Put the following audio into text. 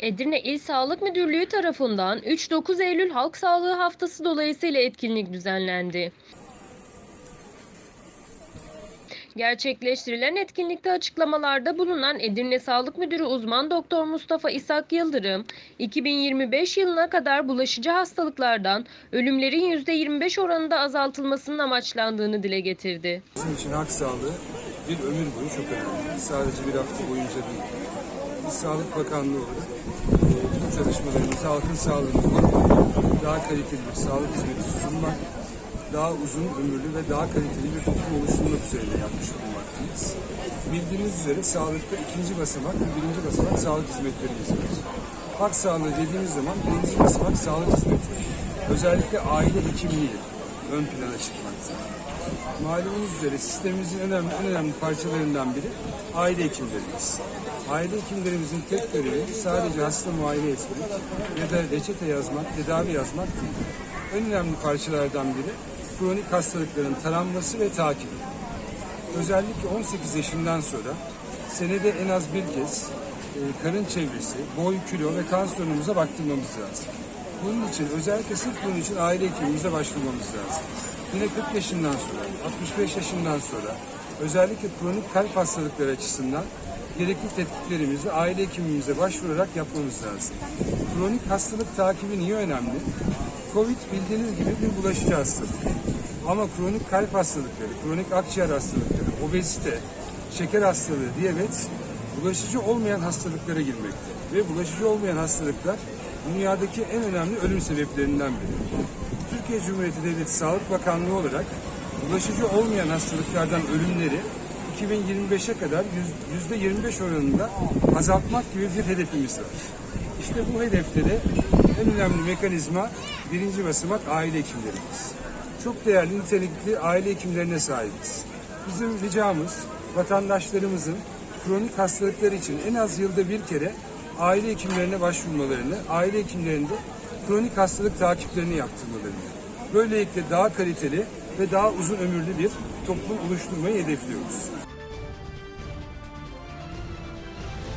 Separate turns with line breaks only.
Edirne İl Sağlık Müdürlüğü tarafından 3-9 Eylül Halk Sağlığı Haftası dolayısıyla etkinlik düzenlendi. Gerçekleştirilen etkinlikte açıklamalarda bulunan Edirne Sağlık Müdürü uzman doktor Mustafa İshak Yıldırım, 2025 yılına kadar bulaşıcı hastalıklardan ölümlerin %25 oranında azaltılmasının amaçlandığını dile getirdi.
Bizim için halk sağlığı bir ömür boyu çok önemli. Sadece bir hafta boyunca değil. Biz Sağlık Bakanlığı olarak e, tüm çalışmalarımızı halkın sağlığını korumak, daha kaliteli bir sağlık hizmeti sunmak, daha uzun ömürlü ve daha kaliteli bir toplum oluşturmak üzerine yapmış bulunmaktayız. Bildiğiniz üzere sağlıkta ikinci basamak ve birinci basamak sağlık hizmetlerimiz var. Halk sağlığı dediğimiz zaman birinci basamak sağlık hizmeti. Özellikle aile hekimliği ön plana çıkmakta. Malumunuz üzere sistemimizin önemli, en önemli parçalarından biri aile hekimlerimiz. Aile hekimlerimizin tek görevi sadece hasta muayene etmek ya da reçete yazmak, tedavi yazmak değil. En önemli parçalardan biri kronik hastalıkların taranması ve takibi. Özellikle 18 yaşından sonra senede en az bir kez e, karın çevresi, boy, kilo ve kan sorunumuza baktırmamız lazım. Bunun için özellikle sırf bunun için aile hekimimize başvurmamız lazım. Yine 40 yaşından sonra, 65 yaşından sonra özellikle kronik kalp hastalıkları açısından gerekli tetkiklerimizi aile hekimimize başvurarak yapmamız lazım. Kronik hastalık takibi niye önemli? Covid bildiğiniz gibi bir bulaşıcı hastalık. Ama kronik kalp hastalıkları, kronik akciğer hastalıkları, obezite, şeker hastalığı, diyabet bulaşıcı olmayan hastalıklara girmekte. Ve bulaşıcı olmayan hastalıklar dünyadaki en önemli ölüm sebeplerinden biri. Türkiye Cumhuriyeti Devleti Sağlık Bakanlığı olarak bulaşıcı olmayan hastalıklardan ölümleri 2025'e kadar yüzde 25 oranında azaltmak gibi bir hedefimiz var. İşte bu hedeflere en önemli mekanizma birinci basamak aile hekimlerimiz. Çok değerli nitelikli aile hekimlerine sahibiz. Bizim ricamız vatandaşlarımızın kronik hastalıklar için en az yılda bir kere aile hekimlerine başvurmalarını, aile hekimlerinde kronik hastalık takiplerini yaptırmalarını. Böylelikle daha kaliteli ve daha uzun ömürlü bir toplum oluşturmayı hedefliyoruz.